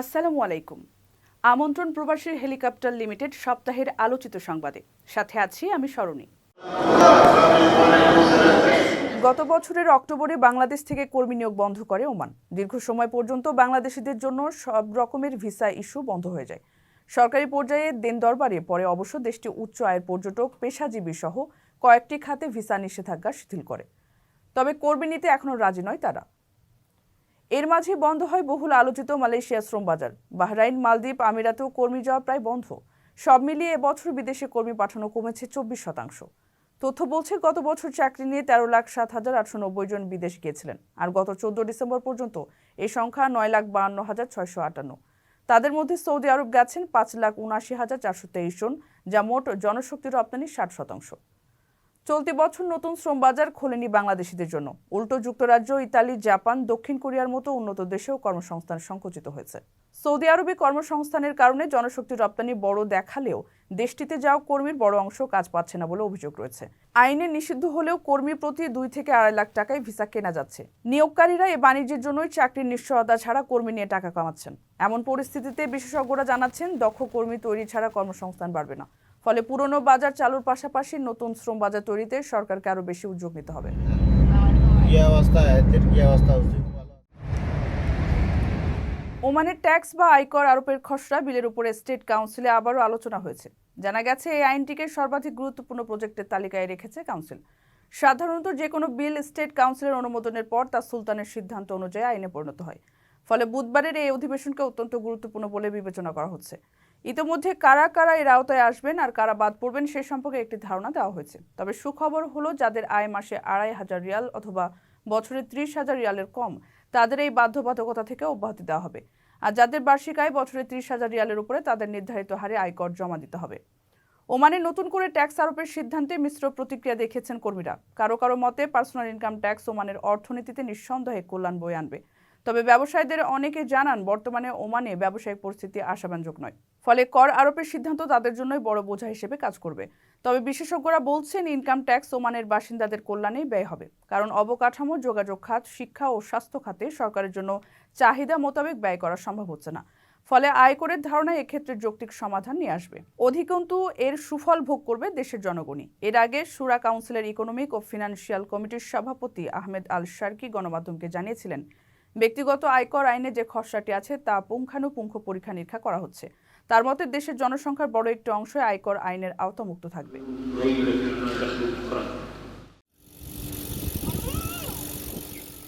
আসসালামু আলাইকুম। আমন্ত্রণ প্রবাসীর হেলিকপ্টার লিমিটেড সপ্তাহের আলোচিত সংবাদে। সাথে আছি আমি সরণী গত বছরের অক্টোবরে বাংলাদেশ থেকে কর্মী নিয়োগ বন্ধ করে ওমান। দীর্ঘ সময় পর্যন্ত বাংলাদেশিদের জন্য সব রকমের ভিসা ইস্যু বন্ধ হয়ে যায়। সরকারি পর্যায়ে দেন দরবারে, পরে অবশ্য দেশটি উচ্চ আয়ের পর্যটক, পেশাজীবী সহ কয়েকটি খাতে ভিসা নিষেধাজ্ঞা শিথিল করে। তবে কর্মী নিতে এখনও রাজি নয় তারা। এর মাঝে বন্ধ হয় বহুল আলোচিত মালয়েশিয়া শ্রম বাজার বাহরাইন, মালদ্বীপ, আমিরাতেও কর্মী যাওয়া প্রায় বন্ধ। সব মিলিয়ে এবছর বিদেশে কর্মী পাঠানো কমেছে চব্বিশ শতাংশ। তথ্য বলছে, গত বছর চাকরি নিয়ে তেরো লাখ সাত হাজার আটশো নব্বই জন বিদেশ গিয়েছিলেন। আর গত চোদ্দ ডিসেম্বর পর্যন্ত এই সংখ্যা নয় লাখ বাহান্ন হাজার ছয়শো আটান্ন। তাদের মধ্যে সৌদি আরব গেছেন পাঁচ লাখ উনআশি হাজার চারশো তেইশ জন, যা মোট জনশক্তি রপ্তানির ষাট শতাংশ। চলতি বছর নতুন শ্রম বাজার খোলেনি বাংলাদেশিদের জন্য। উল্টো যুক্তরাজ্য, ইতালি, জাপান, দক্ষিণ কোরিয়ার মতো উন্নত দেশেও কর্মসংস্থান সংকুচিত হয়েছে। সৌদি আরবে কর্মসংস্থানের কারণে জনশক্তি রপ্তানি বড় দেখালেও দেশটিতে যাও কর্মীর বড় অংশ কাজ পাচ্ছে না বলে অভিযোগ রয়েছে। আইনে নিষিদ্ধ হলেও কর্মী প্রতি দুই থেকে আড়াই লাখ টাকায় ভিসা কেনা যাচ্ছে। নিয়োগকারীরা এ বাণিজ্যের জন্যই চাকরির নিশ্চয়তা ছাড়া কর্মী নিয়ে টাকা কামাচ্ছেন। এমন পরিস্থিতিতে বিশেষজ্ঞরা জানাচ্ছেন, দক্ষ কর্মী তৈরি ছাড়া কর্মসংস্থান বাড়বে না। ফলে পুরনো বাজার চালুর পাশাপাশি নতুন শ্রম বাজার তৈরিতে সরকারকে আরও বেশি উদ্যোগ নিতে হবে। ওমানের ট্যাক্স বা আয়কর আরোপের খসড়া বিলের উপরে স্টেট কাউন্সিলে আবারও আলোচনা হয়েছে। জানা গেছে এই আইনটিকে সর্বাধিক গুরুত্বপূর্ণ প্রজেক্টের তালিকায় রেখেছে কাউন্সিল। সাধারণত যে কোনো বিল স্টেট কাউন্সিলের অনুমোদনের পর তা সুলতানের সিদ্ধান্ত অনুযায়ী আইনে পরিণত হয়। ফলে বুধবারের এই অধিবেশনকে অত্যন্ত গুরুত্বপূর্ণ বলে বিবেচনা করা হচ্ছে। ইতিমধ্যে কারা কারা এর আওতায় আসবেন আর কারা বাদ পড়বেন সে সম্পর্কে একটি ধারণা দেওয়া হয়েছে। তবে সুখবর হলো, যাদের আয় মাসে আড়াই হাজার রিয়াল অথবা বছরে ত্রিশ হাজার রিয়ালের কম, তাদের এই বাধ্যবাধকতা থেকে অব্যাহতি দেওয়া হবে। আর যাদের বার্ষিক আয় বছরে ত্রিশ হাজার রিয়ালের উপরে, তাদের নির্ধারিত হারে আয়কর জমা দিতে হবে। ওমানে নতুন করে ট্যাক্স আরোপের সিদ্ধান্তে মিশ্র প্রতিক্রিয়া দেখিয়েছেন কর্মীরা। কারও কারও মতে, পার্সোনাল ইনকাম ট্যাক্স ওমানের অর্থনীতিতে নিঃসন্দেহে কল্যাণ বয়ে আনবে। তবে ব্যবসায়ীদের অনেকে জানান, বর্তমানে ওমানে ব্যবসায়িক পরিস্থিতি আশাব্যঞ্জক নয়। ফলে কর আরোপের সিদ্ধান্ত তাদের জন্যই বড় বোঝা হিসেবে কাজ করবে। তবে বিশেষজ্ঞরা বলছেন ইনকাম ট্যাক্স ওমানের বাসিন্দাদের কল্যাণেই ব্যয় হবে। কারণ অবকাঠামো, যোগাযোগ খাত, শিক্ষা ও স্বাস্থ্য খাতে সরকারের জন্য চাহিদা মোতাবেক ব্যয় করা সম্ভব হচ্ছে না। ফলে আয়করের ধারণা এক্ষেত্রে যৌক্তিক সমাধান নিয়ে আসবে। অধিকন্তু, এর সুফল ভোগ করবে দেশের জনগণই। এর আগে সুরা কাউন্সিলের ইকোনমিক ও ফিনান্সিয়াল কমিটির সভাপতি আহমেদ আল শার্কি গণমাধ্যমকে জানিয়েছিলেন, ব্যক্তিগত আয়কর আইনে যে খসড়াটি আছে তা পুঙ্খানুপুঙ্খ পরীক্ষা নিরীক্ষা করা হচ্ছে। তার মতে দেশের জনসংখ্যার বড় একটি অংশ আয়কর আইনের আওতামুক্ত থাকবে।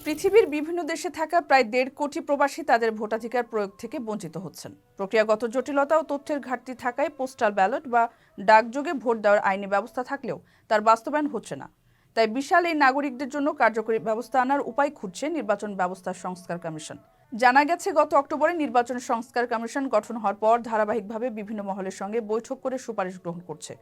পৃথিবীর বিভিন্ন দেশে থাকা প্রায় দেড় কোটি প্রবাসী তাদের ভোটাধিকার প্রয়োগ থেকে বঞ্চিত হচ্ছেন। প্রক্রিয়াগত জটিলতা ও তথ্যের ঘাটতি থাকায় পোস্টাল ব্যালট বা ডাকযোগে ভোট দেওয়ার আইনি ব্যবস্থা থাকলেও তার বাস্তবায়ন হচ্ছে না। তাই বিশাল এই নাগরিকদের জন্য কার্যকরী ব্যবস্থা আনার উপায় খুঁজছে নির্বাচন ব্যবস্থা সংস্কার কমিশন। জানা গেছে, গত অক্টোবরে নির্বাচন সংস্কার কমিশন গঠন হওয়ার পর ধারাবাহিকভাবে বিভিন্ন মহলের সঙ্গে বৈঠক করে সুপারিশ গ্রহণ করছে।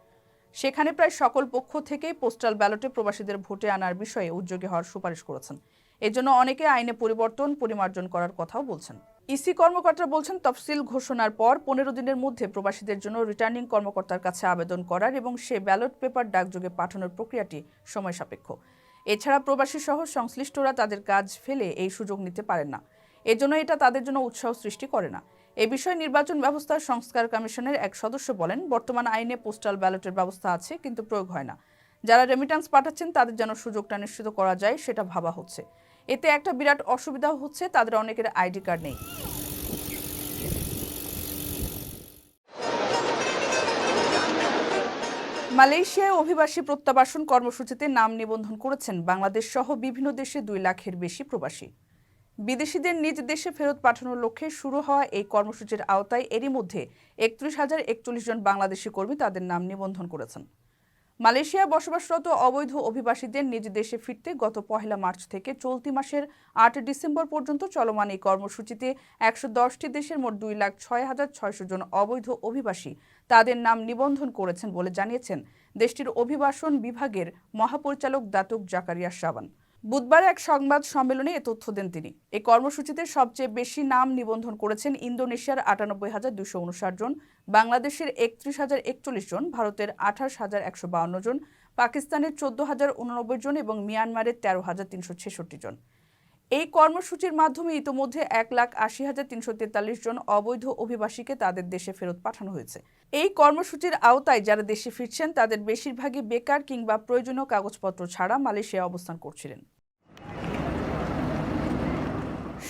সেখানে প্রায় সকল পক্ষ থেকেই পোস্টাল ব্যালটে প্রবাসীদের ভোটে আনার বিষয়ে উদ্যোগী হওয়ার সুপারিশ করেছেন। এজন্য অনেকে আইনে পরিবর্তন, পরিমার্জন করার কথাও বলছেন। ইসি কর্মকর্তা বলছেন, তফসিল ঘোষণার পর পনেরো দিনের মধ্যে প্রবাসীদের জন্য রিটার্নিং কর্মকর্তার কাছে আবেদন করার এবং সে ব্যালট পেপার ডাকযোগে পাঠানোর প্রক্রিয়াটি সময় সাপেক্ষ। এছাড়া প্রবাসী সহ সংশ্লিষ্টরা তাদের কাজ ফেলে এই সুযোগ নিতে পারেন না। এজন্য এটা তাদের জন্য উৎসাহ সৃষ্টি করে না। এ বিষয়ে নির্বাচন ব্যবস্থা সংস্কার কমিশনের এক সদস্য বলেন, বর্তমান আইনে পোস্টাল ব্যালটের ব্যবস্থা আছে, কিন্তু প্রয়োগ হয় না। যারা রেমিটান্স পাঠাচ্ছেন, তাদের যেন সুযোগটা নিশ্চিত করা যায়, সেটা ভাবা হচ্ছে। এতে একটা বিরাট অসুবিধা হচ্ছে, তাদের অনেকের আইডি কার্ড নেই। মালয়েশিয়ায় অভিবাসী প্রত্যাবাসন কর্মসূচিতে নাম নিবন্ধন করেছেন বাংলাদেশ সহ বিভিন্ন দেশে দুই লাখের বেশি প্রবাসী। বিদেশিদের নিজ দেশে ফেরত পাঠানোর লক্ষ্যে শুরু হওয়া এই কর্মসূচির আওতায় এরই মধ্যে একত্রিশ হাজার একচল্লিশ জন বাংলাদেশি কর্মী তাদের নাম নিবন্ধন করেছেন। মালয়েশিয়া বসবাসরত অবৈধ অভিবাসীদের নিজ দেশে ফিরতে গত পহেলা মার্চ থেকে চলতি মাসের আট ডিসেম্বর পর্যন্ত চলমান এই কর্মসূচিতে একশো দশটি দেশের মোট দুই লাখ ছয় হাজার ছয়শো জন অবৈধ অভিবাসী তাদের নাম নিবন্ধন করেছেন বলে জানিয়েছেন দেশটির অভিবাসন বিভাগের মহাপরিচালক দাতুক জাকারিয়া সাবান বুধবার এক সংবাদ সম্মেলনে এ তথ্য দেন তিনি। এই কর্মসূচিতে সবচেয়ে বেশি নাম নিবন্ধন করেছেন ইন্দোনেশিয়ার আটানব্বই হাজার দুশো উনষাট জন, বাংলাদেশের একত্রিশ হাজার একচল্লিশ জন, ভারতের আঠাশ হাজার একশো বাউন্ন জন, পাকিস্তানের চোদ্দ হাজার উননব্বই জন এবং মিয়ানমারের তেরো হাজার তিনশো ছেষট্টি জন। এই কর্মসূচির মাধ্যমে ইতোমধ্যে এক লাখ আশি হাজার তিনশো তেতাল্লিশ জন অবৈধ অভিবাসীকে তাদের দেশে ফেরত পাঠানো হয়েছে। এই কর্মসূচির আওতায় যারা দেশে ফিরছেন, তাদের বেশিরভাগই বেকার কিংবা প্রয়োজনীয় কাগজপত্র ছাড়া মালয়েশিয়ায় অবস্থান করছিলেন।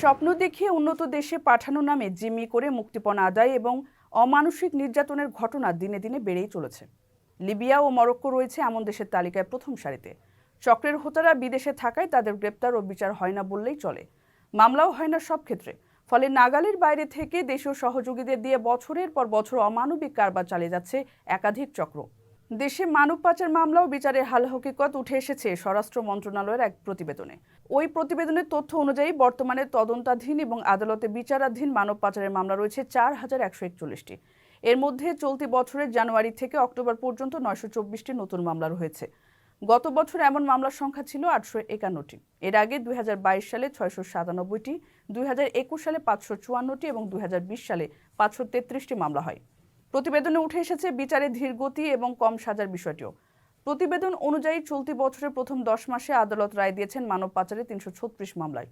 স্বপ্ন দেখিয়ে উন্নত দেশে পাঠানো নামে জিম্মি করে মুক্তিপণ আদায় এবং অমানসিক নির্যাতনের ঘটনা দিনে দিনে বেড়েই চলেছে। লিবিয়া ও মরক্কো রয়েছে এমন দেশের তালিকায় প্রথম সারিতে। চক্রের হোতারা বিদেশে থাকায় তাদের গ্রেপ্তার ও বিচার হয় না বললেই চলে। মামলাও হয় না সব ক্ষেত্রে। ফলে নাগালের বাইরে থেকে দেশীয় সহযোগীদের দিয়ে বছরের পর বছর অমানবিক কারবার চালিয়ে যাচ্ছে একাধিক চক্র। দেশে মানব পাচার মামলা ও বিচারের হাল হকিকত উঠে এসেছে স্বরাষ্ট্র মন্ত্রণালয়ের এক প্রতিবেদনে। ওই প্রতিবেদনের তথ্য অনুযায়ী বর্তমানে তদন্তাধীন এবং আদালতে বিচারাধীন মানব পাচারের মামলা রয়েছে চার হাজার একশো একচল্লিশটি। এর মধ্যে চলতি বছরের জানুয়ারি থেকে অক্টোবর পর্যন্ত নয়শো চব্বিশটি নতুন মামলা রয়েছে। গত বছর এমন মামলার সংখ্যা ছিল আটশো একান্নটি। এর আগে দুই হাজার বাইশ সালে ছয়শো সাতানব্বইটি দুই হাজার একুশ সালে পাঁচশো চুয়ান্নটি এবং দুই হাজার বিশ সালে পাঁচশো তেত্রিশটি মামলা হয়। প্রতিবেদনে উঠে এসেছে বিচারে ধীর গতি এবং কম সাজার বিষয়টিও। প্রতিবেদন অনুযায়ী চলতি বছরের প্রথম দশ মাসে আদালত রায় দিয়েছেন মানব পাচারে তিনশো ছত্রিশ মামলায়।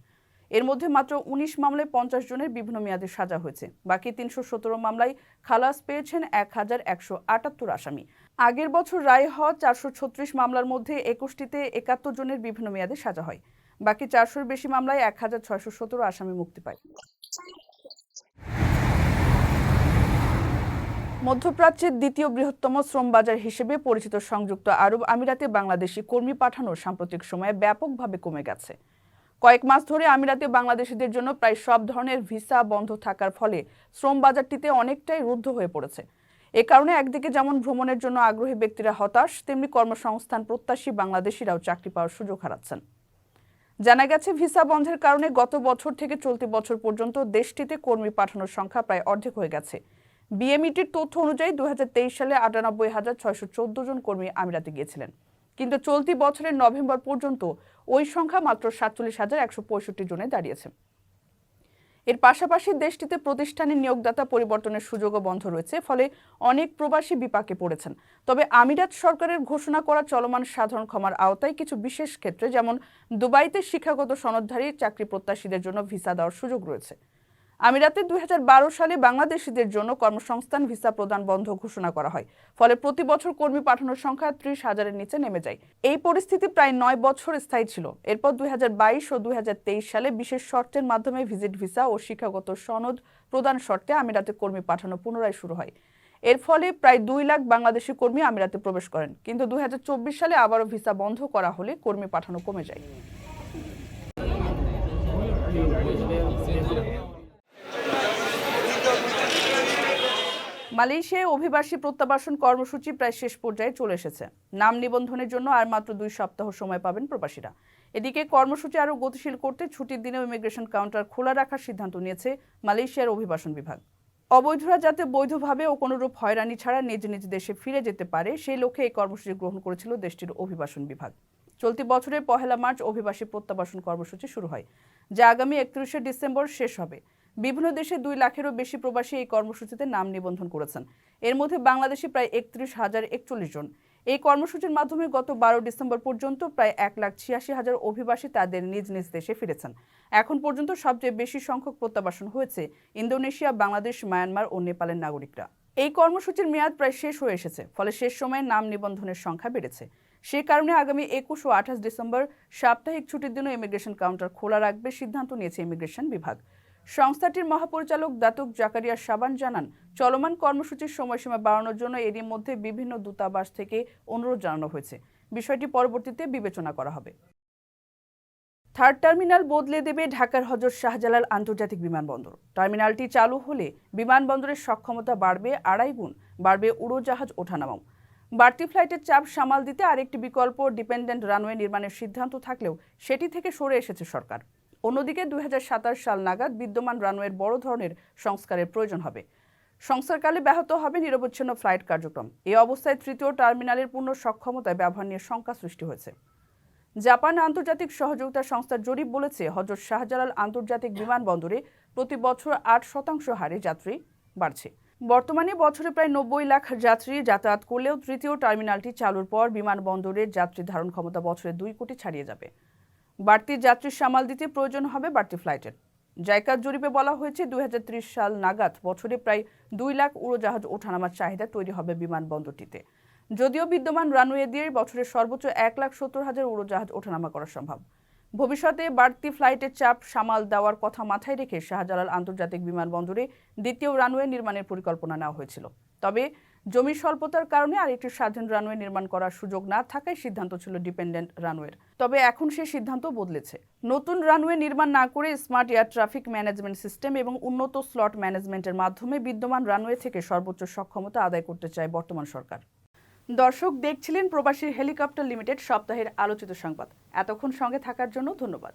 এর মধ্যে মাত্র উনিশ মামলায় পঞ্চাশ জনের বিভিন্ন মেয়াদে সাজা হয়েছে। বাকি তিনশো সতেরো মামলায় খালাস পেয়েছেন এক হাজার একশো আটাত্তর আসামি। আগের বছর রায় হওয়া চারশো ছত্রিশ মামলার মধ্যে একুশটিতে একাত্তর জনের বিভিন্ন মেয়াদে সাজা হয়। বাকি চারশোর বেশি মামলায় এক হাজার ছয়শো সতেরো আসামি মুক্তি পায়। মধ্যপ্রাচ্যের দ্বিতীয় বৃহত্তম শ্রম বাজার হিসেবে পরিচিত সংযুক্ত আরব আমিরাতে বাংলাদেশি কর্মী পাঠানো সাম্প্রতিক সময়ে ব্যাপকভাবে কমে গেছে। কয়েক মাস ধরে আমিরাতে বাংলাদেশিদের জন্য প্রায় সব ধরনের ভিসা বন্ধ থাকার ফলে শ্রম বাজারটিতে অনেকটাই রুদ্ধ হয়ে পড়েছে। এ কারণে একদিকে যেমন ভ্রমণের জন্য আগ্রহী ব্যক্তিরা হতাশ, তেমনি কর্মসংস্থান প্রত্যাশী বাংলাদেশিরাও চাকরি পাওয়ার সুযোগ হারাচ্ছেন। জানা গেছে, ভিসা বন্ধের কারণে গত বছর থেকে চলতি বছর পর্যন্ত দেশটিতে কর্মী পাঠানোর সংখ্যা প্রায় অর্ধেক হয়ে গেছে। বিএমইটির তথ্য অনুযায়ী দু সালে আটানব্বই হাজার ছয়শো চোদ্দ জন কর্মী আমিরাতে গিয়েছিলেন। কিন্তু চলতি বছরের নভেম্বর পর্যন্ত ওই সংখ্যা মাত্র সাতচল্লিশ হাজার একশো পঁয়ষট্টি জনে দাঁড়িয়েছে। এর পাশাপাশি দেশটিতে প্রতিষ্ঠানের নিয়োগদাতা পরিবর্তনের সুযোগও বন্ধ রয়েছে, ফলে অনেক প্রবাসী বিপাকে পড়েছেন। তবে আমিরাত সরকারের ঘোষণা করা চলমান সাধারণ ক্ষমার আওতায় কিছু বিশেষ ক্ষেত্রে, যেমন দুবাইতে শিক্ষাগত সনদধারী চাকরি প্রত্যাশীদের জন্য ভিসা দেওয়ার সুযোগ রয়েছে। আমিরাতে দুই হাজার বারো সালে বাংলাদেশিদের জন্য কর্মসংস্থান ভিসা প্রদান বন্ধ ঘোষণা করা হয়। ফলে প্রতি বছর কর্মী পাঠানোর সংখ্যা ত্রিশ হাজারের নিচে নেমে যায়। এই পরিস্থিতি প্রায় নয় বছর স্থায়ী ছিল। এরপর দু হাজার বাইশ ও দুই সালে বিশেষ শর্তের মাধ্যমে ভিজিট ভিসা ও শিক্ষাগত সনদ প্রদান শর্তে আমিরাতে কর্মী পাঠানো পুনরায় শুরু হয়। এর ফলে প্রায় দুই লাখ বাংলাদেশি কর্মী আমিরাতে প্রবেশ করেন। কিন্তু দুই হাজার চব্বিশ সালে আবারও ভিসা বন্ধ করা হলে কর্মী পাঠানো কমে যায়। মালয়েশিয়ায় অভিবাসী প্রত্যাবাসন কর্মসূচি প্রায় শেষ পর্যায়ে চলে এসেছে। নাম নিবন্ধনের জন্য আর মাত্র দুই সপ্তাহ সময় পাবেন প্রবাসীরা। এদিকে কর্মসূচি আরও গতিশীল করতে ছুটির দিনেও ইমিগ্রেশন কাউন্টার খোলা রাখার সিদ্ধান্ত নিয়েছে মালয়েশিয়ার অভিবাসন বিভাগ। অবৈধরা যাতে বৈধভাবে ও কোনোরূপ হয়রানি ছাড়া নিজ নিজ দেশে ফিরে যেতে পারে, সেই লক্ষ্যে এই কর্মসূচি গ্রহণ করেছিল দেশটির অভিবাসন বিভাগ। চলতি বছরের পহেলা মার্চ অভিবাসী প্রত্যাবাসন কর্মসূচি শুরু হয়, যা আগামী একত্রিশে ডিসেম্বর শেষ হবে। বিভিন্ন দেশে দুই লাখেরও বেশি প্রবাসী এই কর্মসূচিতে নাম নিবন্ধন করেছেন। এর মধ্যে বাংলাদেশি প্রায় একত্রিশ হাজার একচল্লিশ জন। এই কর্মসূচির মাধ্যমে গত বারো ডিসেম্বর পর্যন্ত প্রায় এক লাখ ছিয়াশি হাজার অভিবাসী তাদের নিজ নিজ দেশে ফিরেছেন। এখন পর্যন্ত সবচেয়ে বেশি সংখ্যক প্রত্যাবাসন হয়েছে ইন্দোনেশিয়া, বাংলাদেশ, মায়ানমার ও নেপালের নাগরিকরা। এই কর্মসূচির মেয়াদ প্রায় শেষ হয়ে এসেছে, ফলে শেষ সময়ে নাম নিবন্ধনের সংখ্যা বেড়েছে। সে কারণে আগামী একুশ ও আঠাশ ডিসেম্বর সাপ্তাহিক ছুটির দিনও ইমিগ্রেশন কাউন্টার খোলা রাখবে সিদ্ধান্ত নিয়েছে ইমিগ্রেশন বিভাগ। সংস্থাটির মহাপরিচালক দাতুক জাকারিয়া সাবান জানান, চলমান কর্মসূচির সময়সীমা বাড়ানোর জন্য এরই মধ্যে বিভিন্ন দূতাবাস থেকে অনুরোধ জানানো হয়েছে। বিষয়টি পরবর্তীতে বিবেচনা করা হবে। থার্ড টার্মিনাল বদলে দেবে ঢাকার হজরত শাহজালাল আন্তর্জাতিক বিমানবন্দর। টার্মিনালটি চালু হলে বিমানবন্দরের সক্ষমতা বাড়বে আড়াই গুণ, বাড়বে উড়োজাহাজ ওঠানামাও। বাড়তি ফ্লাইটের চাপ সামাল দিতে আরেকটি বিকল্প ডিপেন্ডেন্ট রানওয়ে নির্মাণের সিদ্ধান্ত থাকলেও সেটি থেকে সরে এসেছে সরকার। অন্যদিকে দুই হাজার সাতাশ সাল নাগাদ বিদ্যমান রানওয়ের বড় ধরনের সংস্কারের প্রয়োজন হবে। সংস্কারকালে ব্যাহত হবে নিরবচ্ছিন্ন ফ্লাইট কার্যক্রম। এই অবস্থায় তৃতীয় টার্মিনালের পূর্ণ সক্ষমতায় ব্যবহার নিয়ে শঙ্কা সৃষ্টি হয়েছে। জাপান আন্তর্জাতিক সহযোগিতা সংস্থার জরিপ বলেছে, হজরত শাহজালাল আন্তর্জাতিক বিমানবন্দরে প্রতি বছর আট শতাংশ হারে যাত্রী বাড়ছে। বর্তমানে বছরে প্রায় নব্বই লাখ যাত্রী যাতায়াত করলেও তৃতীয় টার্মিনালটি চালুর পর বিমানবন্দরের যাত্রী ধারণ ক্ষমতা বছরে দুই কোটি ছাড়িয়ে যাবে। বাড়তি যাত্রী সামাল দিতে প্রয়োজন হবে বাড়তি ফ্লাইটের। জায়কার জরিপে বলা হয়েছে, দুই হাজার ত্রিশ সাল নাগাদ বছরে প্রায় দুই লাখ উড়োজাহাজ ওঠানামার চাহিদা তৈরি হবে বিমানবন্দরটিতে। যদিও বিদ্যমান রানওয়ে দিয়ে বছরে সর্বোচ্চ এক লাখ সত্তর হাজার উড়োজাহাজ ওঠানামা করা সম্ভব। ভবিষ্যতে বাড়তি ফ্লাইটের চাপ সামাল দেওয়ার কথা মাথায় রেখে শাহজালাল আন্তর্জাতিক বিমানবন্দরে দ্বিতীয় রানওয়ে নির্মাণের পরিকল্পনা নেওয়া হয়েছিল। তবে জমি স্বল্পতার কারণে আর একটি স্বাধীন রানওয়ে নির্মাণ করার সুযোগ না থাকায় সিদ্ধান্ত ছিল ডিপেন্ডেন্ট রানওয়ের। তবে এখন সেই সিদ্ধান্ত বদলেছে। নতুন রানওয়ে নির্মাণ না করে smart air traffic management system এবং উন্নত স্লট ম্যানেজমেন্টের মাধ্যমে বিদ্যমান রানওয়ে থেকে সর্বোচ্চ সক্ষমতা আদায় করতে চায় বর্তমান সরকার। দর্শক দেখছিলেন প্রবাসী হেলিকপ্টার লিমিটেড সপ্তাহের আলোচিত সংবাদ। এতক্ষণ সঙ্গে থাকার জন্য ধন্যবাদ।